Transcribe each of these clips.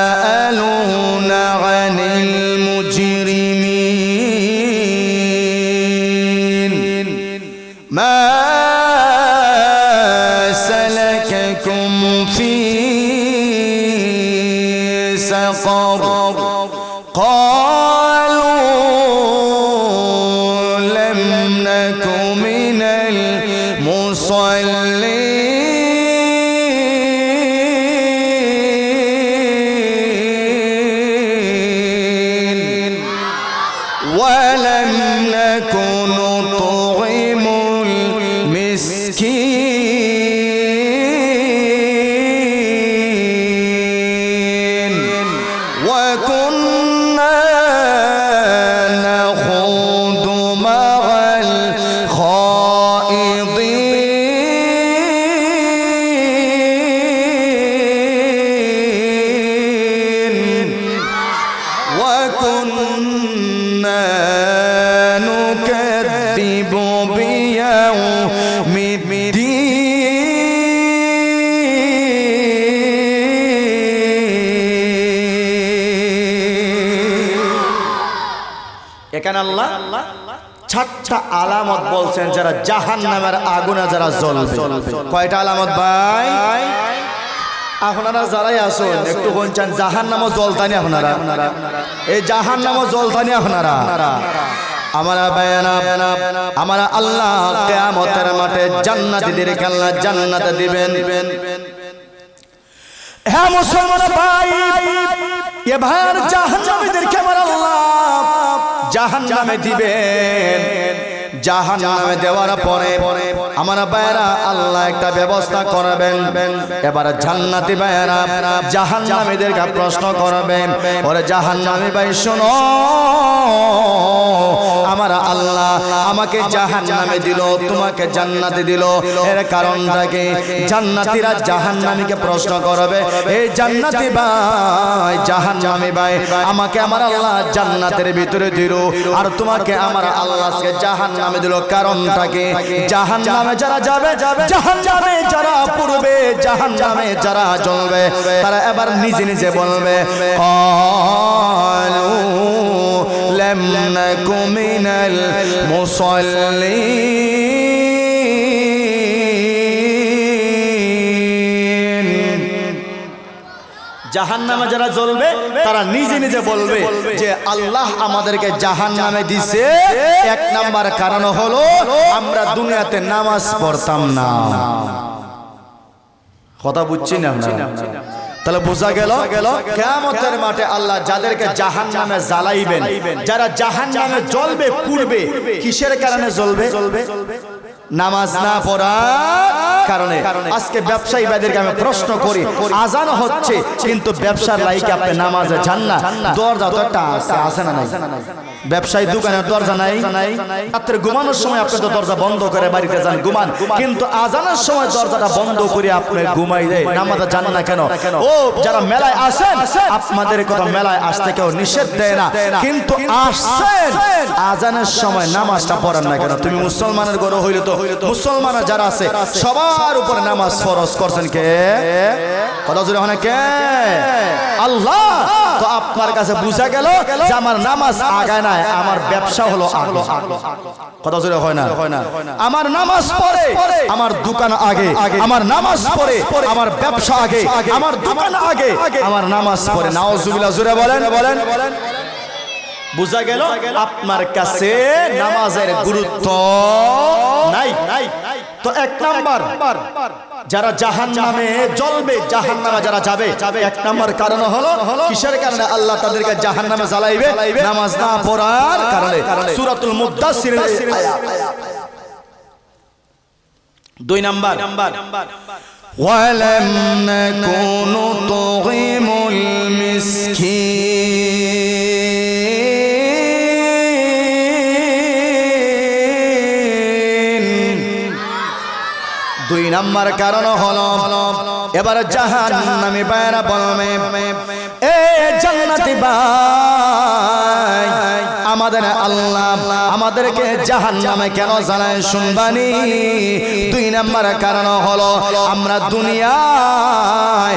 يتساءلون عن المجرمين এখানে আল্লাহ ছাটটা আলামত বলছেন যারা জাহান নামের আগুনে যারা জ্বলবে। কয়টা আলামত ভাই? আপনারা যারাই আসুন, একটু বলছেন জাহান নামও জলতানি আপনারা। এই জাহান নামও জলতানি আপনারা হ্যাঁ আমার আল্লাহ জাহান্নামে দিবেন। জাহান্নামে দেওয়ার পরে আমার ভাইরা আল্লাহ একটা ব্যবস্থা করবেন। এবার জান্নাতি ভাইরা জাহান্নামীদেরকে প্রশ্ন করবেন। ওরে জাহান্নামী ভাই শোনো। আমার আল্লাহ আমাকে জাহান্নামে দিল তোমাকে জান্নাতে দিল। এর কারণটা কি জান্নাতীরা জাহান্নামীকে প্রশ্ন করবে। এই জান্নাতি ভাই জাহান্নামী ভাই আমাকে আমার আল্লাহ জান্নাতের ভিতরে দিল। আর তোমাকে আমার আল্লাহকে জাহান্নামে দিল কারণটা কি জাহান্নামে যারা যাবে জাহান্নামে যারা পূর্বে জাহান্নামে যারা জ্বলবে তারা এবার নিজে নিজে বলবে قالوا لم نك من المصلين জাহান নামে যারা জ্বলবে তারা নিজে নিজে বলবে যে আল্লাহ আমাদেরকে জাহান নামে দিছে। এক নাম্বার কারণ হলো আমরা দুনিয়াতে নামাজ পড়তাম না। কথা বুঝছি না? তাহলে বোঝা গেল কেয়ামতের মাঠে আল্লাহ যাদেরকে জাহান নামে জ্বালাইবেন যারা জাহান নামে জ্বলবে পুড়বে কিসের কারণে জ্বলবে? জ্বলবে নামাজ না পড়ার কারণে আজকে ব্যবসায়ী ভাইদেরকে আমি প্রশ্ন করি, আজান হচ্ছে, কিন্তু ব্যবসার লাইকে আপনি নামাজে যান না, দরজা তো একটা আছে না ব্যবসায়ী দোকানের দরজা নাই। রাত্রে ঘুমানোর সময় আপনি তো দরজা বন্ধ করে বাড়িতে যান। ঘুমান। কিন্তু আজানের সময় দরজাটা বন্ধ করে আপনি ঘুমাই দেয়। নামাজে যান না কেন? ও যারা মেলায় আসেন আপনাদের কথা মেলায় আসতে কেউ নিষেধ দেয় না। কিন্তু আসছেন। আজানের সময় নামাজটা পড়েন না কেন? তুমি মুসলমানের গরু হইলে তো মুসলমান যারা আছে সবার উপরে নামাজ ফরজ করছেন কে? কথা জোরে হয় কে? আল্লাহ! তো আপনার কাছে বুঝা গেল যে আমার নামাজ আগায় নাই, আমার ব্যবসা হলো আগে। কথা জোরে হয় না? হয় না আমার নামাজ পড়ে, আমার দোকান আগে আগে আমার নামাজ পড়ে, আমার ব্যবসা আগে আগে আমার দোকান আগে, আমার নামাজ পড়ে। নাওজুবিল্লাহ, জোরে বলেন বলেন বলেন। বুঝা গেল আপনার কাছে নামাজের গুরুত্ব নাই। তো এক নাম্বার যারা জাহান নামে জ্বলবে জাহান নামে যারা যাবে। এক নম্বর কারণ হলো কিসের কারণে আল্লাহ তাদেরকে জাহান নামে জ্বালাইবে? নামাজ না পড়ার কারণে। সুরাতুল মুদ্দা দুই নাম্বার। ওয়ালাম নাকুনু তুগিমুল মিসকিন। নাম্বার কারণ হলো, এবার জাহান নামে বাইরা বলবে, এ জান্নাতি ভাই, আমাদের আল্লাহ আমাদেরকে জাহান নামে কেন জানায় শুনবানি? দুই নাম্বার কারণ হলো, আমরা দুনিয়ায়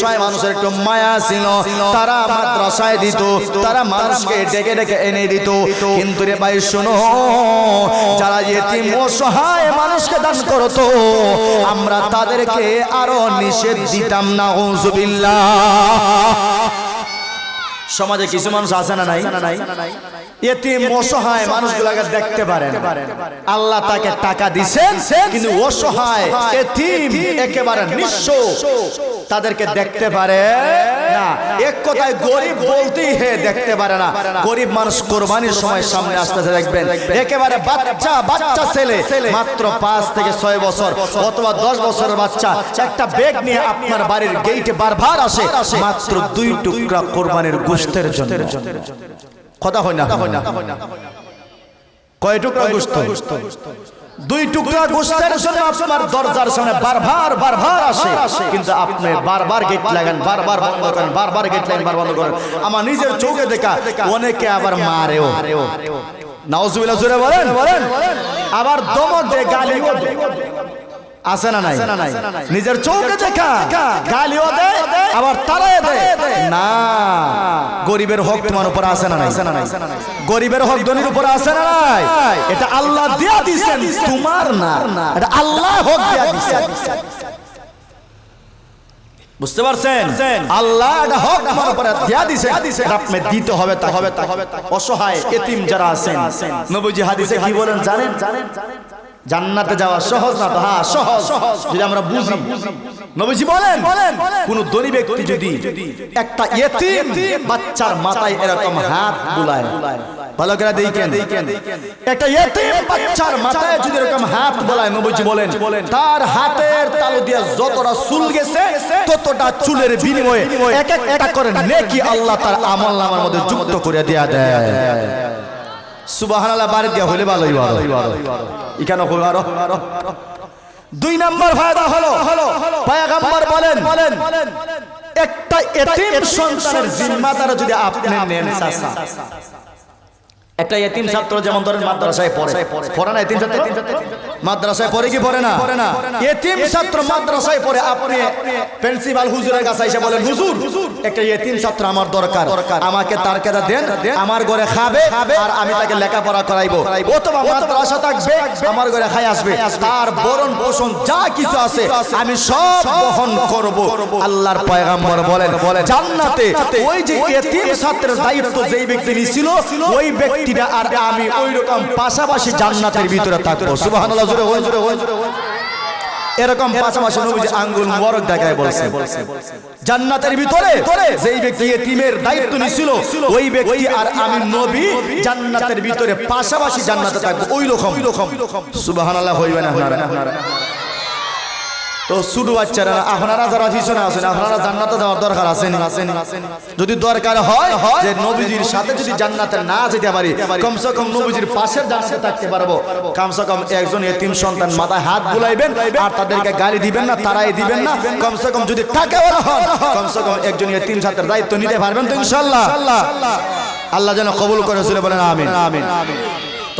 অসহায় মানুষের একটু মায়া ছিল। তারা মাদ্রাসায় দিত, তারা মানুষকে ডেকে ডেকে এনে দিত। কিন্তু রে ভাই, শোনো, যারা এতিম অসহায় মানুষকে দান করতো, আমরা তাদেরকে আরও নিষেধ দিতাম না হুজুবিল্লাহ সমাজে কিছু মানুষ আছে না নাই? এতিম অসহায় মানুষগুলোকে দেখতে পারেন। আল্লাহ তাকে টাকা দিছেন কিন্তু অসহায় এতিম একেবারে নিঃস্ব। তাদেরকে দেখতে পারে না। এক কথায় গরিব বলতেই হে দেখতে পারে না। গরিব মানুষ কোরবানির সময় সামনে আসতেছে দেখবেন। একেবারে বাচ্চা বাচ্চা ছেলে মাত্র পাঁচ থেকে ছয় বছর অথবা দশ বছরের বাচ্চা। একটা ব্যাগ নিয়ে আপনার বাড়ির গেইটে বারবার আসে। মাত্র দুই টুকরা কোরবানির গোস্তের জন্য। কথা হয় না। কয় টুকরা গোস্ত? দুই টুকরা গোস্তের জন্য আপনার দরজার সামনে বারবার বারবার আসে। কিন্তু আপনি বারবার গেট লাগান বারবার বন্ধ করেন বারবার গেট লাগান বারবার বন্ধ করেন। আমার নিজের চোখে দেখা অনেকে আবার মারেও। নাউজুবিল্লাহ জোরে বলেন। বলেন। আবার গালিও দেয়। আছে না নাই? নিজের চোখে দেখা গালিও দেয় আবার দেয় না গরিবের হক তোমার উপর আছে না নাই? গরিবের হক ধনীর উপর আছে না নাই? এটা আল্লাহ দিয়া দিছেন তোমার না। এটা আল্লাহ হক দিয়া দিছেন। বুঝতে পারছেন? আল্লাহ এটা হক আমার উপরে দিয়া দিছে আপনি দিতে হবে তা হবে। তা হবে। অসহায় এতিম যারা আছেন। নবীজি হাদিসে কি বলেন জানেন জানেন। জান্নাতে যাওয়া সহজ না তো? হ্যাঁ সহজ। যদি আমরা বুঝি। নবীজি বলেন, কোন ধনী ব্যক্তি যদি একটা এতিম বাচ্চার মাথায় এরকম হাত বুলায়। ভালো করে দেখেন। একটা এতিম বাচ্চার মাথায় যদি এরকম হাত বুলায়, নবীজি বলেন, তার হাতের তালু দিয়ে যতটা চুল গেছে, ততটা চুলের বিনিময়ে এক একটা করে নেকি আল্লাহ তার আমল নামার মধ্যে যুক্ত করে দেয়া দেয়। সুবহানাল্লাহ বাড়ি দিয়া হইলে ভালোই ভালো এখানে হইল আরও। দুই নাম্বার ফায়দা হলো, পায়গাম্বর বলেন বলেন, একটা এতিম সন্তানের জিম্মাদার যদি আপনি নেন, চাচা। একটা এতিম ছাত্র যেমন ধরেন মাদ্রাসায় পড়ে। পড়ে। না এতিম ছাত্র? মাদ্রাসায় পড়ে কি পড়ে না? পড়ে না? এতিম ছাত্র মাদ্রাসায় পড়ে। আপনি প্রিন্সিপাল হুজুরের কাছে এসে বলেন হুজুর একটা এতিম ছাত্র আমার দরকার। দরকার। আমাকে তার কেদা দেন আমার ঘরে খাবে আর আমি তাকে লেখাপড়া করাইবো। অথবা মাদ্রাসা থাকবে আমার ঘরে খাই আসবে। তার বরণ পোষণ যা কিছু আছে আমি সব বহন করব। আল্লাহর পয়গাম্বর বলেন বলেন। জান্নাতে ওই যে এতিম ছাত্রের দায়িত্ব যেই ব্যক্তি নিছিল ওই ব্যক্তিটা আর আমি ওই রকম পাশাপাশি জান্নাতের ভিতরে থাকব। জোরে। এরকম পাশাপাশি নবীজি আঙ্গুল মোবারক দেখায় বলছে জান্নাতের ভিতরে যেই ব্যক্তি এতিমের দায়িত্ব নিছিল, ওই ব্যক্তি আর আমি নবী জান্নাতের ভিতরে পাশাপাশি জান্নাতে থাকব ওই রকম সুবহানাল্লাহ হইবে না আপনারা তো শুধু বাচ্চারা, আপনারা যারা পিছনে আছেন, আপনারা জান্নাতে যাওয়ার দরকার আছেন যদি দরকার হয় যে নবীজির সাথে যদি জান্নাতে না যেতে পারি, কমসে কম নবীজির পাশের জান্নাতে থাকতে পারব। কমসে কম একজন এতিম সন্তান মাথায় হাত বুলাইবেন আর তাদেরকে গালি দিবেন না তারাই দিবেন না। কমসে কম যদি হন, কমসে কম একজন এতিম ছাত্রের দায়িত্ব নিতে পারবেন তো ইনশাল্লাহ আল্লাহ যেন কবুল করে বলেন আমিন আমিন।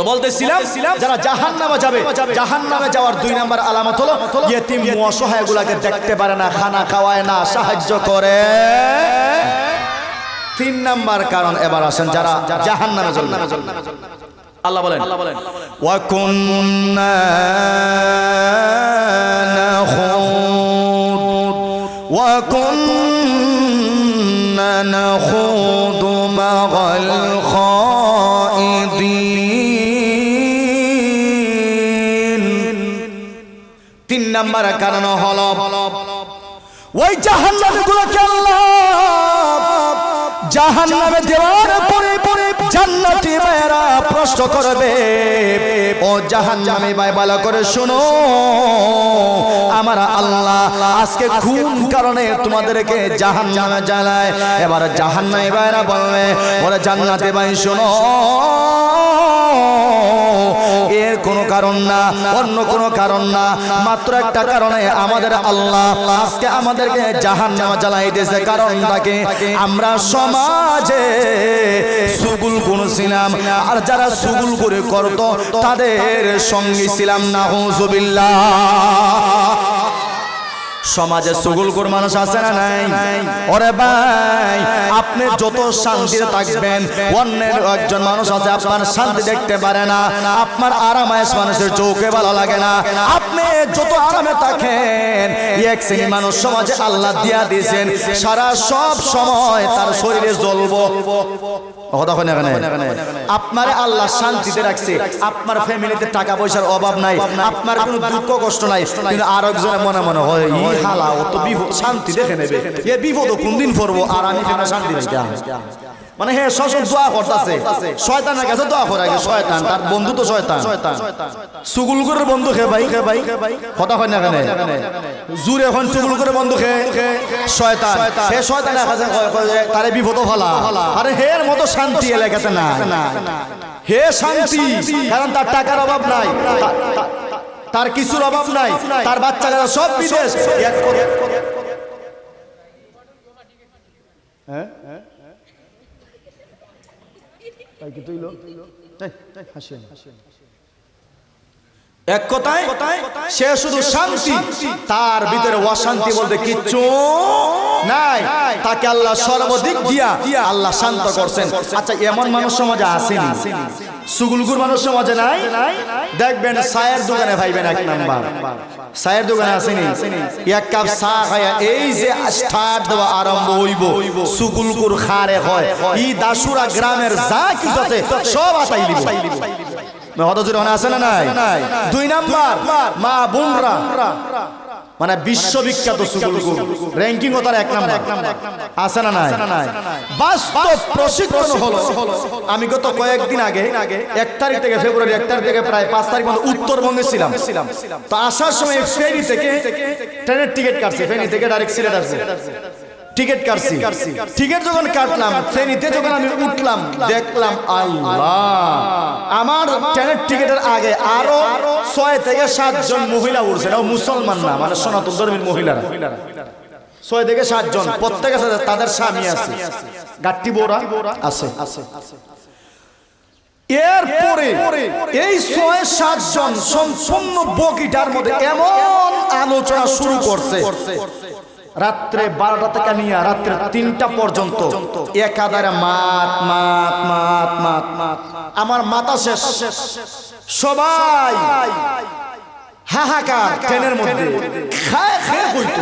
তো বলতেছিলাম যারা জাহান নামে যাবে। জাহান নামে যাওয়ার দুই নাম্বার আলামত হলো ইয়েতিম অসহায় গুলাকে দেখতে পারে না খানা খাওয়ায় না সাহায্য করে। তিন নাম্বার কারণ এবার আসেন যারা জাহান নামে চলবে। আল্লাহ বলেন। ওয়াকুন্না নাখুদ ওয়াকুন্না নাখুদ মাগাল নাম্বার কারণ হল ওই জাহান্ন গুলোকে আল্লাহ জাহান্নামে দেওয়ার পরে জান্নাতি ভাইরা প্রশ্ন করবে, ও জাহান্নামী ভাই, ভালো করে শুনো। আমার আল্লাহ আজকে খুন কারণে তোমাদেরকে জাহান্নামে জ্বালায়। এবার জাহান্নামী ভাইরা বলবে, ওরে জান্নাতি ভাই, শোনো। এর কোনো কারণ না, অন্য কোনো কারণ না। মাত্র একটা কারণে আমাদের আল্লাহ আজকে আমাদেরকে জাহান নামা জ্বালাইতেছে কারণটাকে আমরা সমাজে সুগুল করছিলাম আর যারা সুগুল করে করত, তাদের সঙ্গী ছিলাম না, হুজুবিল্লাহ। সমাজে সুগুলকুর মানুষ আছে না নাই? ওরে ভাই, আপনি যত শান্তিতে থাকবেন, অন্যের একজন মানুষ আছে, আপনার শান্তি দেখতে পারে না। আপনার আরামায়েশ মানুষের চোখে ভালো লাগে না। আপনি যত আরামে থাকেন, এক শ্রেণি মানুষ সমাজে আল্লাহ দিয়া দিয়েছেন, সারা সব সময় তার শরীরে জ্বলবো কথা হয় না এখানে। আপনার আল্লাহ শান্তিতে রাখছে। আপনার ফ্যামিলিতে টাকা পয়সার অভাব নাই। আপনার কোনো দুঃখ কষ্ট নাই। কিন্তু আর একজনে মনে মনে হয় ই হালা ও তো বিপদ শান্তি দেখে নেবে। এ বিপদ কোনদিন পড়ব? আর আমি কেন শান্তি নাই? মানে হ্যাঁ সসব দোয়া করতেছে। শয়তানের কাছে দোয়া করে আগে শয়তান তার বন্ধু তো শয়তান। সুগুল করে বন্ধু খে ভাই। খে ভাই কথা হয় না এখানে জুরে এখন সুগুল করে বন্ধু খে। শয়তান। সে শয়তানের কাছে কয় কয় যে তারে বিপদ ফলা আরে হের মতো শান্তি এলাকাতে না হে শান্তি কারণ তার টাকার অভাব নাই। তার কিছুর অভাব নাই। তার বাচ্চা বাচ্চারা সব বিদেশ। হ্যাঁ? তাই কি তুইলো তাই তাই হাসেন এক কথায় সে শুধু শান্তি। তার ভিতরে অশান্তি বলতে কিচ্ছু নাই। তাকে আল্লাহ সর্বদিক দিয়া আল্লাহ শান্ত করছেন। আচ্ছা এমন মানুষ সমাজে আসেনি? সুগুলগুর মানুষ সমাজে নাই? দেখবেন সায়ের দোকানে ভাইবেন এক নাম্বার। সায়ের দোকানে আসেনি? এক কাপ চা খায়া এই যে স্টার্ট দেওয়া আরম্ভ হইব সুগুলকুর খারে হয়। ই দাসুরা গ্রামের যা কিছু আছে সব আতাই লিব দুই নাম্বার, মা বোনরা মানে বিশ্ববিখ্যাত র্যাঙ্কিং তার এক নাম্বার। আছে না নাই? প্রশিক্ষণ হলো, আমি গত কয়েকদিন আগে, এক তারিখ থেকে ফেব্রুয়ারি, এক তারিখ থেকে প্রায় পাঁচ তারিখ পর্যন্ত উত্তরবঙ্গে ছিলাম। তো আসার সময় ফেরি থেকে ট্রেনের টিকিট কাটছি ফেরি থেকে ডাইরেক্ট সিলেট আসছে টিকিট কাটছি। টিকিট যখন কাটলাম ট্রেনিতে যখন আমি উঠলাম দেখলাম আল্লাহ। আমার ট্রেনের টিকিটের আগে আরও ছয় থেকে সাতজন মহিলা উঠছে। এটাও মুসলমান না মানে সনাতন ধর্মের মহিলারা। ছয় থেকে সাতজন। প্রত্যেকের সাথে তাদের স্বামী আছে। গাট্টি বোরা আছে। এরপরে এই ছয় সাতজন সম্পূর্ণ বগিটার মধ্যে এমন আলোচনা শুরু করছে। রাত্রে বারোটা থেকে নিয়ে রাত্রে তিনটা পর্যন্ত। একাধারে মাত মাত মাত মাত মাত। আমার মাথা শেষ। সবাই হাহাকার ট্রেনের মধ্যে। খায় খায় হইতো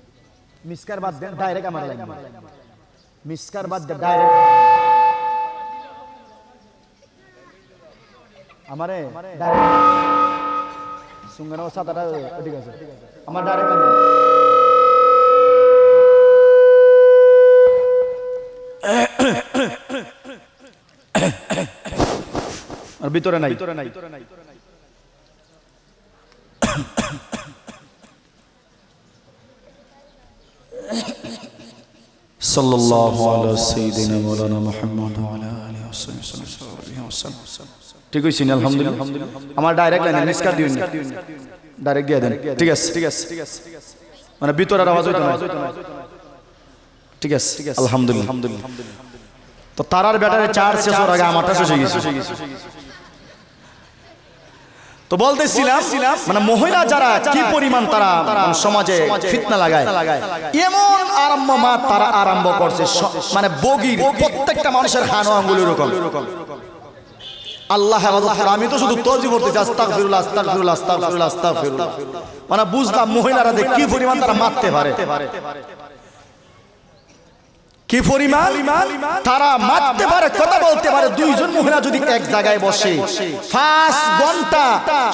মিসকার বাদ দেন ডাইরেক্ট আমার লাইন মিসকার বাদ দেন ডাইরেক্ট আমারে সুঙ্গানো সাতাটা ঠিক আছে। আমার ডাইরেক্ট আর ভিতরে নাই। ভিতরে নাই। صلى الله على سيدنا مولانا محمد وعلى آله وصحبه وسلم ঠিক হইছে না আলহামদুলিল্লাহ আমার ডাইরেক্ট লাইন মিসকার দিউন ডাইরেক্ট দিয়ে দেন ঠিক আছে ঠিক আছে মানে ভিতরের আওয়াজ হইতো না ঠিক আছে আলহামদুলিল্লাহ আলহামদুলিল্লাহ তো তারার ব্যাটারে চার শেষ হওয়ার আগে আমারটা শেষ হয়ে গেছে তো বলতেছিলাম মানে মহিলা যারা কি পরিমাণ তারা মানে সমাজে ফিতনা লাগায়? এমন আরম্ভ মা তারা আরম্ভ করছে মানে বগির প্রত্যেকটা মানুষের খানো আঙ্গুল এরকম। আল্লাহ আমি তো শুধু তজি পড়তেছি আস্তাগফিরুল্লাহ আস্তাগফিরুল্লাহ আস্তাগফিরুল্লাহ আস্তাগফিরুল্লাহ। মানে বুঝলাম মহিলারা কি পরিমাণ তারা মারতে পারে। কি পরিমাণ? তারা মারতে পারে, কথা বলতে পারে, দুইজন মহিলা যদি এক জায়গায় বসে, পাঁচ ঘণ্টা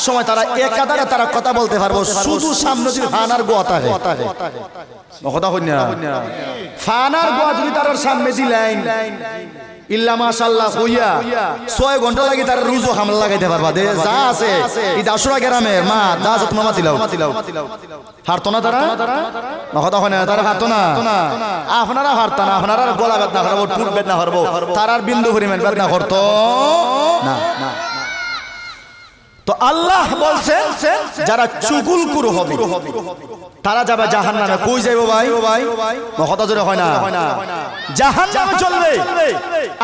সময় তারা একাধারে তারা কথা বলতে পারব, শুধু সামনে যদি ফানার গোয়া থাকে। কথা ফানার গোয়া যদি তার সামনে দিলেন ইল্লা ছয় ঘণ্টা লাগি তার রুজু হামলা লাগাইতে পারবা। দে, যা আছে, এই দাসুরা গ্রামের মা যা আছে তোমার মাতিলাও না তারা? কথা হয় না না? আপনারা হারতা না গলা বেদনা করব টুট বিন্দু পরিমাণ করতো না। তো আল্লাহ বলছেন, যারা চুগুল কুরু হবে, তারা যাবে জাহান নামে কই যাইব ভাই? ও ভাই কথা জোরে হয় না। জাহান নামে চলবে।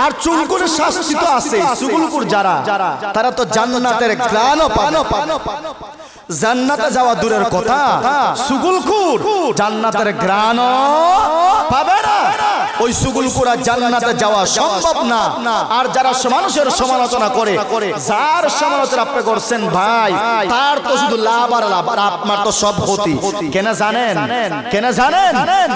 আর চুলকুর শাস্তি তো আছে চুগুলকুর যারা, তারা তো জান্নাতের গ্রানও পানো পানো জান্নাতে যাওয়া দূরের কথা সুগুলকুর জান্নাতের গ্রান পাবে না। ওই সুগুলকুরা জান্নাতে যাওয়া সম্ভব না। আর যারা মানুষের সমালোচনা করে, যার সমালোচনা আপনি করছেন ভাই, তার তো শুধু লাভ আর লাভ, আর আপনার তো সব ক্ষতি। কেন জানেন? কেন জানেন?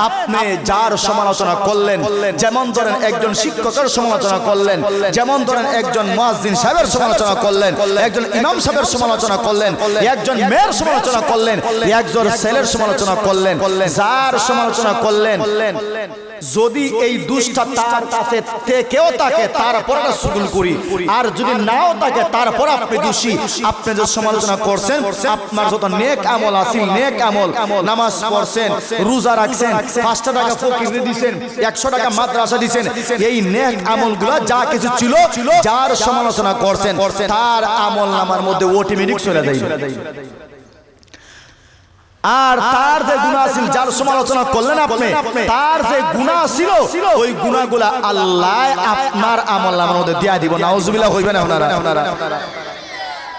আপনি যার সমালোচনা করলেন, যেমন ধরেন একজন শিক্ষকের সমালোচনা করলেন, যেমন ধরেন একজন মুয়াজ্জিন সাহেবের সমালোচনা করলেন, একজন ইমাম সাহেবের সমালোচনা করলেন, একজন মেয়ের সমালোচনা করলেন একজন ছেলের সমালোচনা করলেন যার সমালোচনা করলেন। যদি এই দুষ্টা তার কাছে থেকেও তাকে তারপর সুগুল করি, আর যদি নাও তাকে তারপর আপনি দোষী, আপনি যে সমালোচনা করছেন, আপনার যত নেক আমল আছে, নেক আমল, নামাজ পড়ছেন, রোজা রাখছেন, পাঁচটা টাকা ফকির দিছেন, একশো টাকা মাদ্রাসা দিছেন, এই নেক আমল আমলগুলো যা কিছু ছিল, যার সমালোচনা করছেন, তার আমল নামার মধ্যে অটোমেটিক চলে যায় আর তার যে গুণা ছিল যার সমালোচনা করলেন আপনি তার যে গুণা ছিল ওই গুণাগুলা আল্লাহ আপনার আমল নামার মধ্যে দিয়া দিব নাউজুবিল্লাহ হইবে না ওনারা। ওনারা।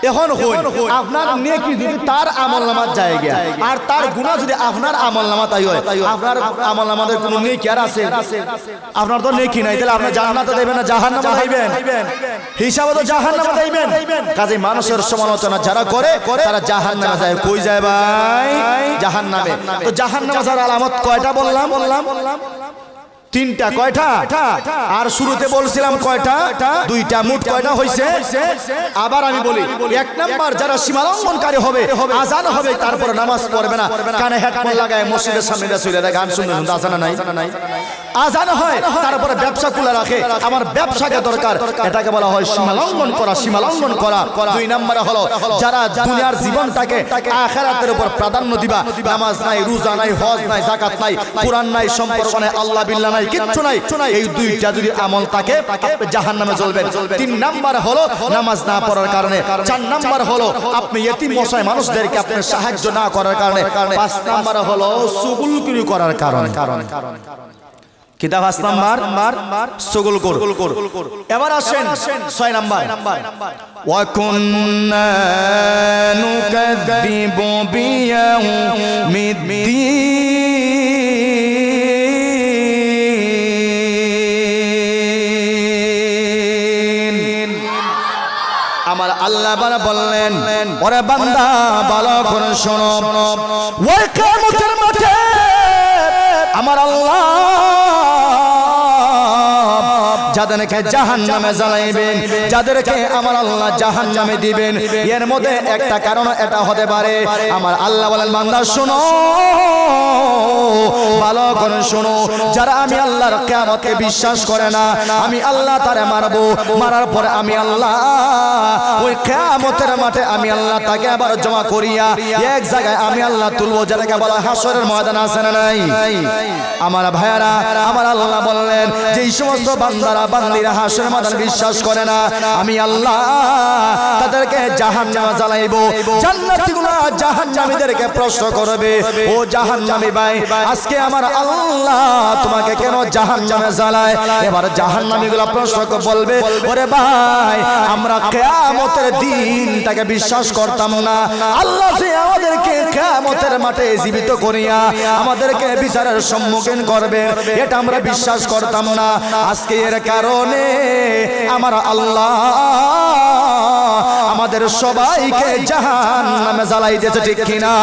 এখন হইন আপনার নেকি যদি তার আমল নামার জায়গা আর তার গুনাহ যদি আপনার আমল নামা তাই হয় আপনার আমল নামাদের কোনো নেকি আর আছে? আপনার তো নেকি নাই তাহলে আপনি জান্নাতে দেবেন না জাহান্নামে যাইবেন? হিসাবে তো জাহান্নামে যাইবেন। কাজে মানুষের সমালোচনা যারা করে তারা জাহান্নামে যায়। কই যায় ভাই? জাহান্নামে। তো জাহান্নামে যাওয়ার আলামত কয়টা বললাম বললাম? তিনটা কয়টা? আর শুরুতে বলছিলাম কয়টা? দুইটা মোট কয়টা হইছে? আবার আমি বলি, এক নাম্বার যারা সীমালঙ্ঘনকারী হবে, আজান হবে, তারপর নামাজ পড়বে না। কানে হেডফোন লাগায় মসজিদের সামনে চলে গান শুনতে আজান নাই। আজান হয়, তারপরে ব্যবসা খুলে রাখে। আমার ব্যবসাকে দরকার। এটাকে বলা হয় সীমালঙ্ঘন করা সীমালঙ্ঘন করা। দুই নাম্বারে হলো, যারা দুনিয়ার জীবনটাকে আখেরাতের উপর প্রাধান্য দিবা, নামাজ নাই, রোজা নাই, হজ নাই জাকাত নাই, কোরআন নাই, সম্পর্ক নাই, আল্লাহ বিল্লাহ নাই কিচ্ছু নাই এই দুইটা যদি আমল থাকে জাহান নামে চলবেন তিন নাম্বার হলো নামাজ না পড়ার কারণে চার নাম্বার হলো আপনি এতিম মশাই মানুষদেরকে আপনি সাহায্য না করার কারণে পাঁচ নাম্বার হলো সুগুলকিরি করার কারণে কারণ কিতাব পাঁচ নাম্বার সুগুল কর এবার আসেন ছয় নাম্বার وكنا نكذب بيوم الدين আল্লাহ বললেন পরে বান্দা ভালো করে শোনো। ওই যাদেরকে জাহান নামে জ্বালাইবেন, যাদেরকে আমার আল্লাহ জাহান নামে দিবেন, এর মধ্যে একটা কারণ এটা হতে পারে। আমার আল্লাহ বলেন, বান্দা, শোনো, ভালো করে শোনো, যারা আমি আল্লাহর কেয়ামতকে বিশ্বাস করে না, আমি আল্লাহ তারে মারবো, মারার পরে আমি আল্লাহ, ওই কেয়ামতের মাঠে আমি আল্লাহ তাকে আবার জমা করিয়া এক জায়গায় আমি আল্লাহ তুলবো যাদেরকে বলা হাসরের ময়দান, আছে না নাই? আমার ভাইয়ারা, আমার আল্লাহ বললেন যে এই সমস্ত বান্দারা বান্দিরা ময়দান বিশ্বাস করে না। আমি আল্লাহ তাদেরকে জাহান জ্বালাইবো। জান্নাতীগুলো প্রশ্ন করবে, ও ভাই, আজকে আমার আল্লাহ তোমাকে কেন জ্বালায়? এবার প্রশ্ন বলবে, ওরে ভাই, আমরা বিশ্বাস করতাম না। আল্লাহ যে আমাদেরকে কেয়ামতের মাঠে জীবিত করিয়া আমাদেরকে বিচারের সম্মুখীন করবে, এটা আমরা বিশ্বাস করতাম না। আজকে এর কারণে আমার আল্লাহ আমাদের সবাইকে জাহান নামে জ্বালাই দিয়েছে ঠিক কিনা?